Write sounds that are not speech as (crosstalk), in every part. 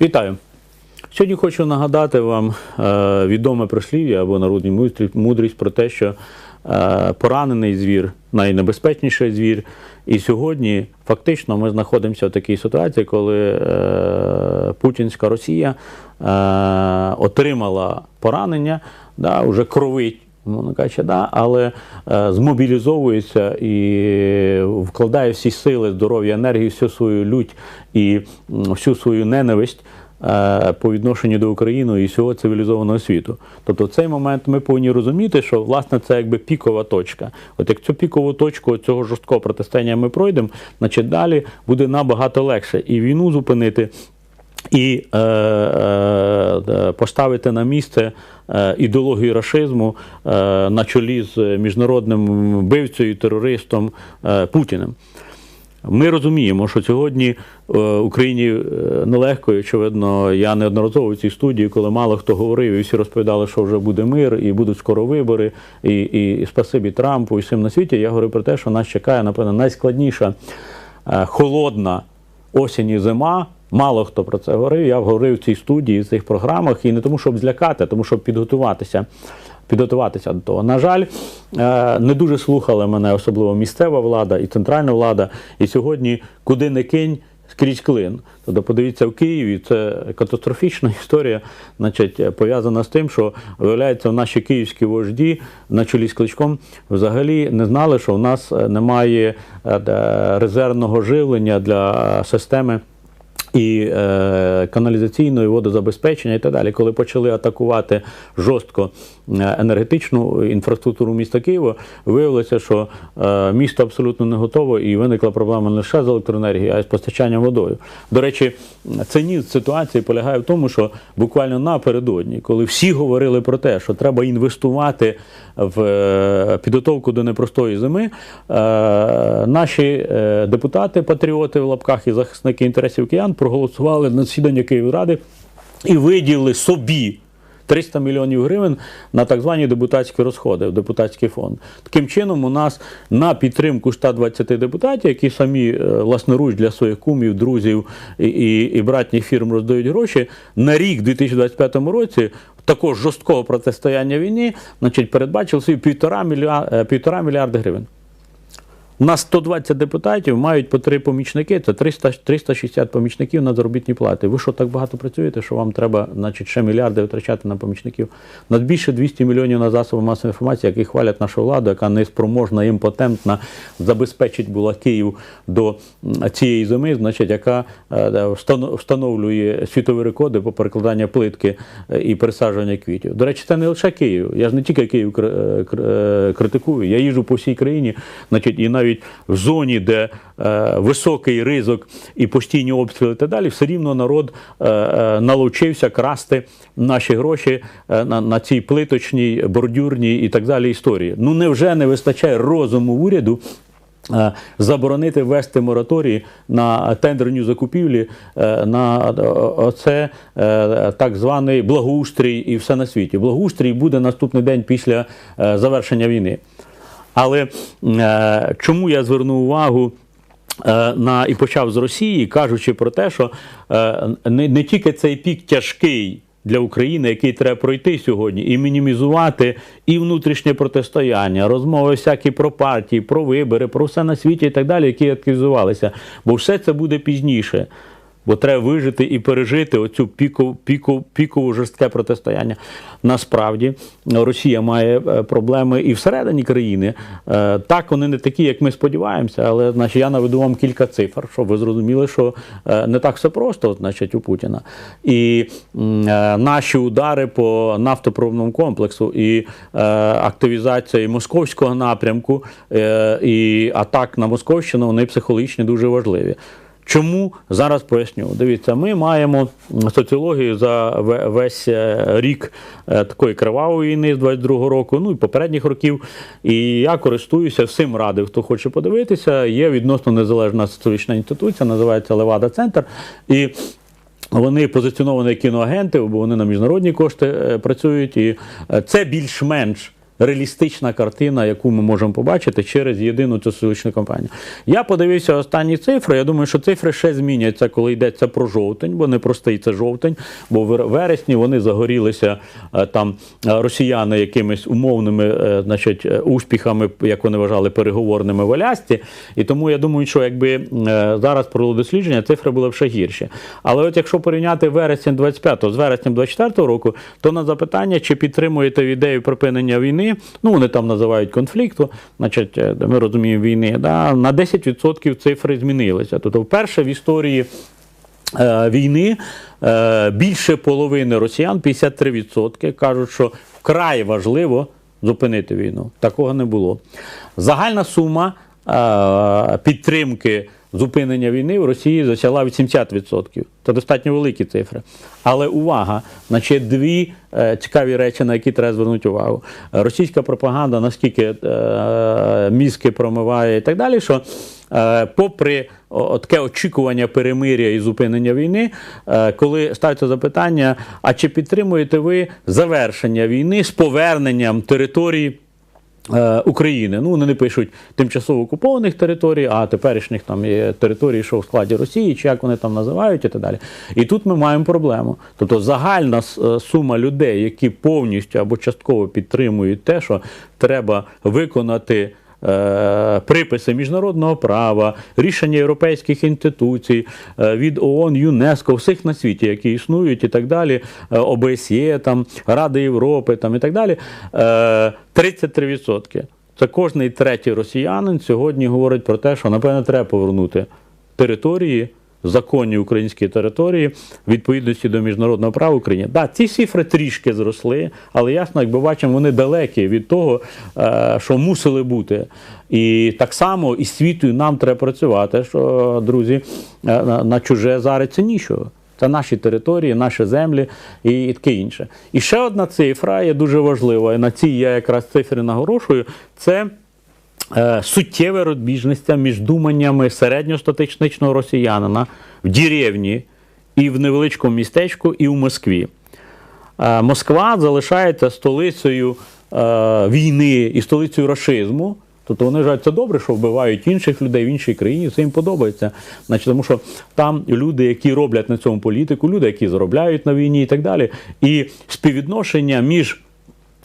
Вітаю! Сьогодні хочу нагадати вам е, відоме прислів'я або народну мудрість, про те, що е, поранений звір найнебезпечніший звір. І сьогодні фактично ми знаходимося в такій ситуації, коли е, Путінська Росія отримала поранення, да, вже кровить. Мовно кажучи, да, але змобілізовується і вкладає всі сили, здоров'я, енергію, всю свою лють і всю свою ненависть е, по відношенню до України і всього цивілізованого світу. Тобто в цей момент ми повинні розуміти, що власне це якби пікова точка. От як цю пікову точку цього жорсткого протистояння ми пройдемо, значить далі буде набагато легше і війну зупинити. І е, е, поставити на місце е, ідеологію рашизму е, на чолі з міжнародним вбивцею, терористом е, Путіним. Ми розуміємо, що сьогодні е, Україні е, нелегко, і, очевидно, я неодноразово в цій студії, коли мало хто говорив, і всі розповідали, що вже буде мир, і будуть скоро вибори, і, і, і спасибі Трампу, і всім на світі. Я говорю про те, що нас чекає, напевно, найскладніша е, холодна осінь і зима. Мало хто про це говорив. Я говорив в цій студії, в цих програмах, і не тому, щоб злякати, а тому, щоб підготуватися. Підготуватися до того. На жаль, е, не дуже слухали мене, особливо місцева влада і центральна влада. І сьогодні, куди не кинь, скрізь клин. Тобто, подивіться, в Києві це катастрофічна (laughs) історія, значить, пов'язана з тим, що виявляється, наші київські вожді на чолі з кличком взагалі не знали, що в нас немає е, резервного живлення для системи і е, каналізаційної водозабезпечення і так далі. Коли почали атакувати жорстко е, енергетичну інфраструктуру міста Києва, виявилося, що е, місто абсолютно не готове і виникла проблема не лише з електроенергією, а й з постачанням водою. До речі, цинізм ситуації полягає в тому, що буквально напередодні, коли всі говорили про те, що треба інвестувати в е, підготовку до непростої зими, е, наші е, депутати, патріоти в лапках і захисники інтересів киян проголосували на засідання Київради і виділили собі 300 мільйонів гривень на так звані депутатські розходи в депутатський фонд. Таким чином, у нас на підтримку 120 депутатів, які самі е, власноруч для своїх кумів, друзів і, і, і братніх фірм роздають гроші, на рік, 2025 році. Також жорсткого протистояння війні, значить, передбачив собі півтора мільярда, півтора мільярда гривень. У нас 120 депутатів мають по три помічники, це 300, 360 помічників на заробітні плати. Ви що так багато працюєте, що вам треба значить, ще мільярди витрачати на помічників? Над більше 200 мільйонів на засоби масової інформації, які хвалять нашу владу, яка неспроможна, імпотентна, забезпечить була Київ до цієї зими, значить, яка е, встановлює світові рекорди по перекладанню плитки е, і пересадження квітів. До речі, це не лише Київ. Я ж не тільки Київ е, критикую, я їжу по всій країні, значить, і навіть навіть в зоні, де е, високий ризик і постійні обстріли, і так далі, все рівно народ е, е, налучився красти наші гроші на, на цій плиточній, бордюрній і так далі історії. Ну невже не вистачає розуму уряду? Заборонити ввести мораторії на тендерні закупівлі, на оце е, так званий благоустрій і все на світі. Благоустрій буде наступний день після завершення війни. Але е, чому я звернув увагу? Е, на і почав з Росії, кажучи про те, що е, не, не тільки цей пік тяжкий для України, який треба пройти сьогодні, і мінімізувати і внутрішнє протистояння, розмови всякі про партії, про вибори, про все на світі і так далі, які активізувалися. Бо все це буде пізніше бо треба вижити і пережити оцю пікову піку, пікову жорстке протистояння. Насправді Росія має е, проблеми і всередині країни. Е, так, вони не такі, як ми сподіваємося, але значить, я наведу вам кілька цифр, щоб ви зрозуміли, що е, не так все просто значить, у Путіна. І наші удари по нафтопроводному комплексу і активізація московського напрямку, і атак на Московщину, вони психологічно дуже важливі. Чому зараз поясню? Дивіться, ми маємо соціологію за весь е, рік е, такої кривавої війни з 22-го року, ну і попередніх років. І я користуюся всім радив, хто хоче подивитися. Є відносно незалежна соціологічна інституція, називається Левада Центр. І вони позиціоновані кіноагенти, бо вони на міжнародні кошти е, працюють, і це більш-менш реалістична картина, яку ми можемо побачити через єдину цю столичну кампанію. Я подивився останні цифри. Я думаю, що цифри ще зміняться, коли йдеться про жовтень, бо не простий це жовтень, бо в вересні вони загорілися е, там е, росіяни якимись умовними е, значить, успіхами, як вони вважали, переговорними в Алясці. І тому я думаю, що якби зараз провело дослідження, цифри були б ще гірші. Але от якщо порівняти вересень 25 з вереснем 24 року, то на запитання, чи підтримуєте ідею припинення війни, ну вони там називають конфлікту, значить, е, ми розуміємо війни, да, на 10% цифри змінилися. Тобто, вперше в історії. е, Війни е, більше половини росіян, 53%, кажуть, що вкрай важливо зупинити війну. Такого не було. Загальна сума підтримки зупинення війни в Росії засягла 80%. Це достатньо великі цифри. Але увага, значить, дві е, цікаві речі, на які треба звернути увагу. Російська пропаганда наскільки е, мізки промиває і так далі, що е, попри таке очікування перемиря і зупинення війни, коли ставиться запитання, а чи підтримуєте ви завершення війни з поверненням території? Е, України. Ну, вони не пишуть тимчасово окупованих територій, а теперішніх там є територій, що в складі Росії, чи як вони там називають, і так далі. І тут ми маємо проблему. Тобто загальна е, сума людей, які повністю або частково підтримують те, що треба виконати. Е, Приписи міжнародного права, рішення європейських інституцій е, від ООН, ЮНЕСКО, всіх на світі, які існують, і так далі, е, ОБСЄ, там, Ради Європи там, і так далі. е, 33%. Це кожний третій росіянин сьогодні говорить про те, що напевно треба повернути території, законні українські території відповідності до міжнародного права України. Да, ці цифри трішки зросли, але ясно, як ми бачимо, вони далекі від того, е, що мусили бути. І так само і світу нам треба працювати, що, друзі, е, на, чуже зариться нічого. Це наші території, наші землі і, таке інше. І ще одна цифра є дуже важлива, і на цій я якраз цифри наголошую, це суттєва розбіжність між думаннями середньостатистичного росіянина в деревні і в невеличкому містечку, і в Москві. Е, Москва залишається столицею е, війни і столицею рашизму. Тобто вони вважають, це добре, що вбивають інших людей в іншій країні, це їм подобається. Значить, тому що там люди, які роблять на цьому політику, люди, які заробляють на війні і так далі. І співвідношення між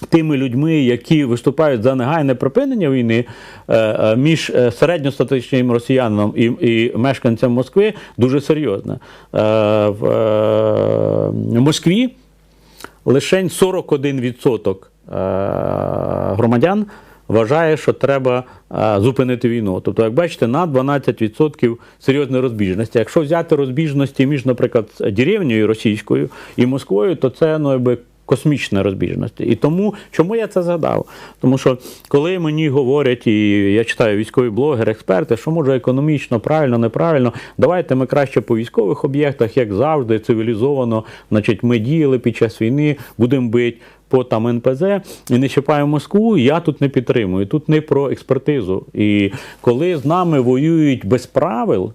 тими людьми, які виступають за негайне припинення війни, е, е, між е, середньостатичним росіянином і, і мешканцем Москви дуже серйозне. Е, В Москві лише 41% е, громадян вважає, що треба зупинити війну. Тобто, як бачите, на 12% серйозної розбіжності. Якщо взяти розбіжності між, наприклад, деревнею російською і Москвою, то це ну, якби. Космічна розбіжності. І тому, чому я це згадав? Тому що коли мені говорять, і я читаю військові блогери, експерти, що може економічно, правильно, неправильно, давайте ми краще по військових об'єктах, як завжди, цивілізовано, значить, ми діяли під час війни, будемо бити по там НПЗ і не чіпаємо Москву, я тут не підтримую. Тут не про експертизу. І коли з нами воюють без правил,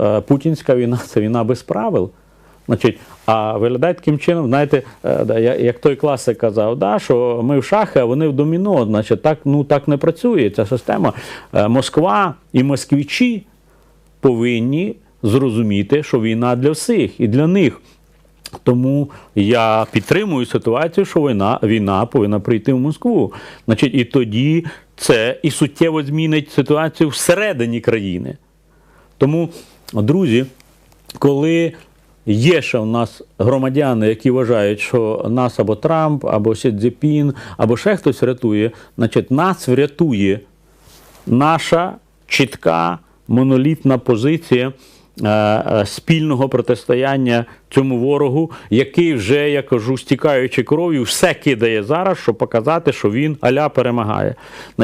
е, путінська війна це війна без правил. Значить, а виглядає таким чином, знаєте, е, як той класик казав, да, що ми в шахи, а вони в доміно. Значить, так, ну, так не працює ця система. Е, Москва і москвичі повинні зрозуміти, що війна для всіх і для них. Тому я підтримую ситуацію, що війна, війна повинна прийти в Москву. Значить, і тоді це і суттєво змінить ситуацію всередині країни. Тому, друзі, коли є ще в нас громадяни, які вважають, що нас або Трамп, або Сі Цзіпін, або ще хтось рятує, значить, нас врятує наша чітка монолітна позиція е, е, спільного протистояння цьому ворогу, який вже, я кажу, стікаючи кров'ю, все кидає зараз, щоб показати, що він аля перемагає.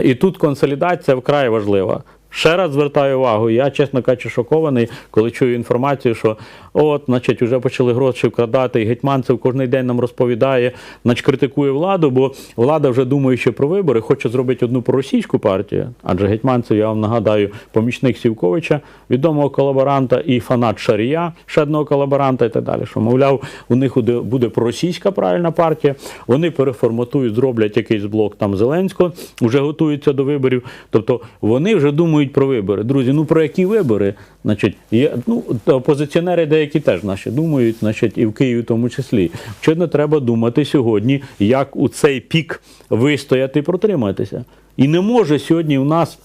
І тут консолідація вкрай важлива. Ще раз звертаю увагу, я, чесно кажучи, шокований, коли чую інформацію, що от, значить, вже почали гроші вкладати, і Гетьманцев кожен день нам розповідає, значить, критикує владу, бо влада вже думаючи про вибори, хоче зробити одну проросійську партію. Адже Гетьманцев, я вам нагадаю, помічник Сівковича, відомого колаборанта і фанат Шарія, ще одного колаборанта і так далі. Що, мовляв, у них буде проросійська правильна партія, вони переформатують, зроблять якийсь блок там Зеленського, вже готуються до виборів. Тобто вони вже думають про вибори. Друзі, ну про які вибори? Значить, є, ну, опозиціонери деякі теж наші думають, значить, і в Києві в тому числі. Очевидно, треба думати сьогодні, як у цей пік вистояти і протриматися. І не може сьогодні у нас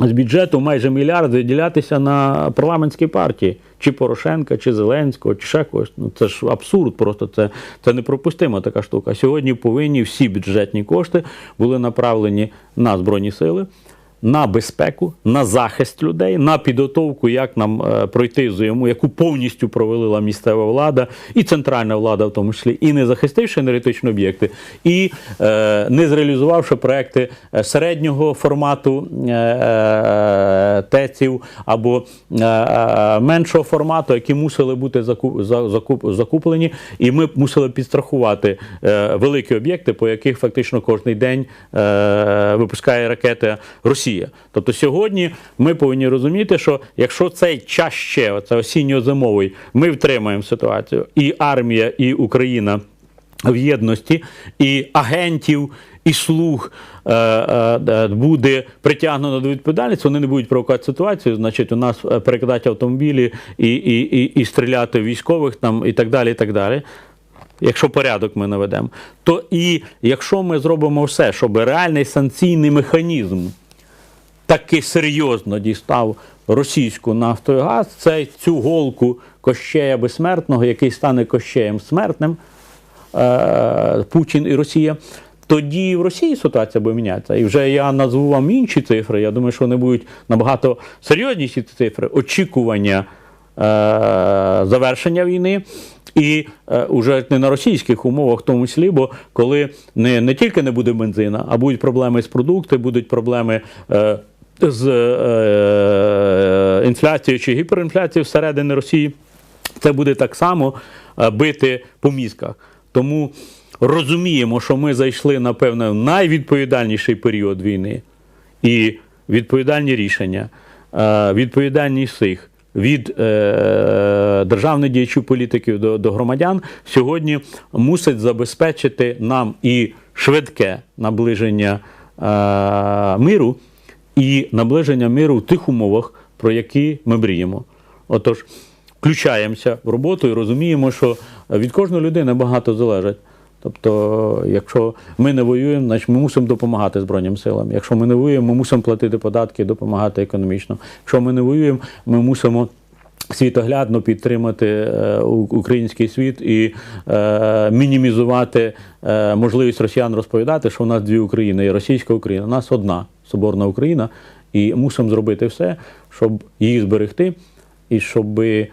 з бюджету майже мільярд виділятися на парламентські партії, чи Порошенка, чи Зеленського, чи ще когось. Ну це ж абсурд, просто це, це непропустима така штука. Сьогодні повинні всі бюджетні кошти були направлені на збройні сили. На безпеку, на захист людей, на підготовку, як нам е, пройти зиму, яку повністю провалила місцева влада і центральна влада, в тому числі, і не захистивши енергетичні об'єкти, і е, не зреалізувавши проекти е, середнього формату е, е, ТЕЦів або е, е, меншого формату, які мусили бути заку- за- закуп- закуплені, і ми мусили підстрахувати е, великі об'єкти, по яких фактично кожен день е, випускає ракети Росія. Тобто сьогодні ми повинні розуміти, що якщо цей час ще, оце осінньо-зимовий, ми втримаємо ситуацію, і армія, і Україна в єдності, і агентів, і слуг е, е, буде притягнено до відповідальності, вони не будуть провокувати ситуацію, значить, у нас е, перекидати автомобілі і, і, і, і стріляти військових там, і так далі. І так далі. Якщо порядок ми наведемо, то і якщо ми зробимо все, щоб реальний санкційний механізм таки серйозно дістав російську нафту і газ, це цю голку Кощея Безсмертного, який стане Кощеєм смертним, е, Путін і Росія. Тоді в Росії ситуація буде мінятися. І вже я назву вам інші цифри. Я думаю, що вони будуть набагато серйозніші цифри. Очікування е, завершення війни. І е, уже не на російських умовах, в тому числі, бо коли не, не тільки не буде бензина, а будуть проблеми з продукти, будуть проблеми е, з е, інфляцією чи гіперінфляцією всередині Росії, це буде так само е, бити по мізках. Тому розуміємо, що ми зайшли, напевно, в найвідповідальніший період війни і відповідальні рішення, е, відповідальність всіх. Від е, державних діячів політиків до, до громадян сьогодні мусить забезпечити нам і швидке наближення е, миру, і наближення миру в тих умовах, про які ми мріємо. Отож, включаємося в роботу і розуміємо, що від кожної людини багато залежить. Тобто, якщо ми не воюємо, значить ми мусимо допомагати Збройним силам. Якщо ми не воюємо, ми мусимо платити податки допомагати економічно. Якщо ми не воюємо, ми мусимо світоглядно підтримати е, український світ і е, мінімізувати е, можливість росіян розповідати, що у нас дві України є російська Україна. У нас одна соборна Україна, і мусимо зробити все, щоб її зберегти, і щоб е,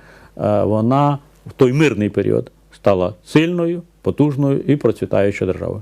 вона в той мирний період стала сильною, потужною і процвітаючою державою.